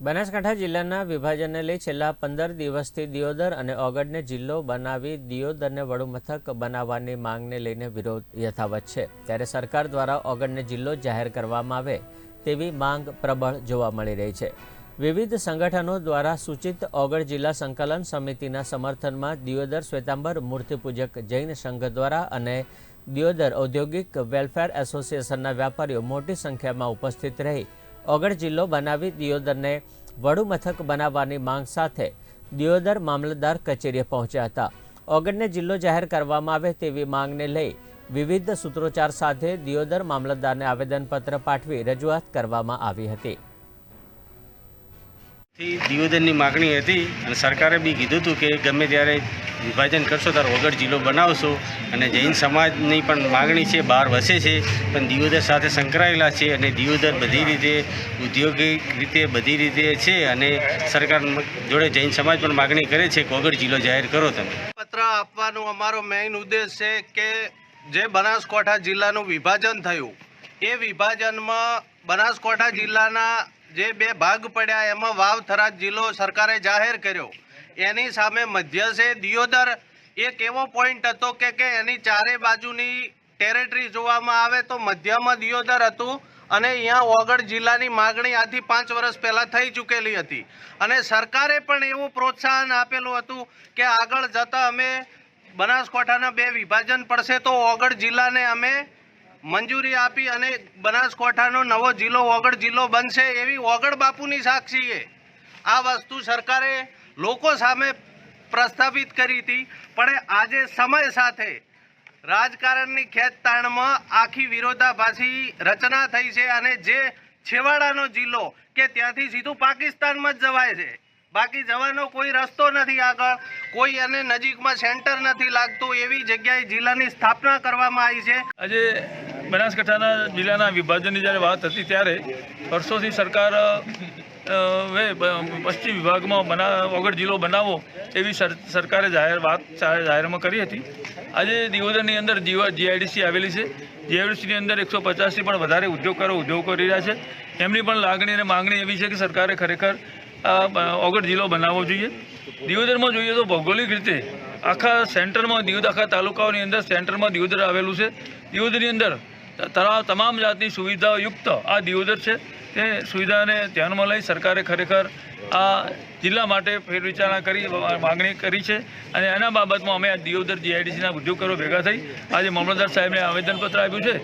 બનાસકાંઠા જિલ્લાના વિભાજનને લઈ છેલ્લા પંદર દિવસથી દિયોદર અને ઓગડને જિલ્લો બનાવી દિયોદરને વડુમથક બનાવવાની માંગને લઈને વિરોધ યથાવત છે. ત્યારે સરકાર દ્વારા ઓગડને જિલ્લો જાહેર કરવામાં આવે તેવી માંગ પ્રબળ જોવા મળી રહી છે. વિવિધ સંગઠનો દ્વારા સૂચિત ઓગળ જિલ્લા સંકલન સમિતિના સમર્થનમાં દિયોદર શ્વેતાંબર મૂર્તિપૂજક જૈન સંઘ દ્વારા અને દિયોદર ઔદ્યોગિક વેલફેર એસોસિએશનના વેપારીઓ મોટી સંખ્યામાં ઉપસ્થિત રહી ઓગળ જિલ્લો બનાવી દિયોદરને વડુ મથક બનાવવાની માંગ સાથે દિયોદર મામલતદાર કચેરીએ પહોંચ્યા હતા. ઓગણને જિલ્લો જાહેર કરવામાં આવે તેવી માંગને લઈ વિવિધ સૂત્રોચ્ચાર સાથે દિયોદર મામલતદારને આવેદનપત્ર પાઠવી રજૂઆત કરવામાં આવી હતી. દિયોદરની માગણી હતી અને સરકારે બી કીધું હતું કે ગમે ત્યારે વિભાજન કરશો ત્યારે વગર જિલ્લો બનાવશો. અને જૈન સમાજની પણ માગણી છે બહાર વસે છે, પણ દિયોદર સાથે સંકળાયેલા છે અને દિયોદર બધી રીતે ઉદ્યોગિક રીતે બધી રીતે છે અને સરકાર જોડે જૈન સમાજ પણ માગણી કરે છે કે વગર જિલ્લો જાહેર કરો તમે. પત્ર આપવાનો અમારો મેઇન ઉદ્દેશ છે કે જે બનાસકાંઠા જિલ્લાનું વિભાજન થયું, એ વિભાજનમાં બનાસકાંઠા જિલ્લાના જે બે ભાગ પડ્યા, એમાં વાવ થરાદ જિલ્લો સરકારે જાહેર કર્યો. એની સામે મધ્ય છે. દિયોદર એક એવો પોઈન્ટ હતો કે કે એની ચારે બાજુની ટેરેટરી જોવામાં આવે તો મધ્યમાં દિયોદર હતું અને અહીંયા ઓગળ જિલ્લાની માગણી આથી પાંચ વર્ષ પહેલાં થઈ ચૂકેલી હતી. અને સરકારે પણ એવું પ્રોત્સાહન આપેલું હતું કે આગળ જતાં અમે બનાસકાંઠાના બે વિભાજન પડશે તો ઓગળ જિલ્લાને અમે મંજૂરી આપી અને બનાસકાંઠાનો નવો જિલ્લો ઓગળ જિલ્લો બનશે એવી ઓગળ બાપુની સાક્ષીએ આ વસ્તુ સરકારે લોકો સામે પ્રસ્થાપિત કરી હતી, પણ આજે સમય સાથે રાજકારણની ખેતતાણમાં આખી વિરોધાભાસી રચના થઈ છે અને જે છેવાડાનો જિલ્લો કે ત્યાંથી સીધું પાકિસ્તાનમાં જ જવાય છે. બાકી જવાનો કોઈ રસ્તો નથી આગળ, કોઈ એને નજીકમાં સેન્ટર નથી લાગતું, એવી જગ્યાએ જિલ્લાની સ્થાપના કરવામાં આવી છે. આજે બનાસકાંઠાના જિલ્લાના વિભાજનની જ્યારે વાત હતી ત્યારે વર્ષોથી સરકાર વે પશ્ચિમ વિભાગમાં બના વગર જિલ્લો બનાવો એવી સર, સરકારે જાહેર વાત જાહેરમાં કરી હતી. આજે દિયોદરની અંદર જીવા, જીઆઈડીસી આવેલી છે. જીઆઈડીસીની અંદર એકસો પચાસથી પણ વધારે ઉદ્યોગકારો, ઉદ્યોગ કરી રહ્યા છે. એમની પણ લાગણી અને માંગણી એવી છે કે સરકારે ખરેખર ઓગળ જિલ્લો બનાવવો જોઈએ. દિયોદરમાં જોઈએ તો ભૌગોલિક રીતે આખા સેન્ટરમાં દિયોદર આખા તાલુકાઓની અંદર સેન્ટરમાં દિયોદર આવેલું છે. દિયોદરની અંદર તમામ જાતની સુવિધાયુક્ત આ દિયોદર છે. તે સુવિધાને ધ્યાનમાં લઈ સરકારે ખરેખર આ જિલ્લા માટે ફેરવિચારણા કરી માગણી કરી છે. અને એના બાબતમાં અમે આ દિયોદર જીઆઈડીસીના ઉદ્યોગકારો ભેગા થઈ આજે મામલતદાર સાહેબને આવેદનપત્ર આપ્યું છે.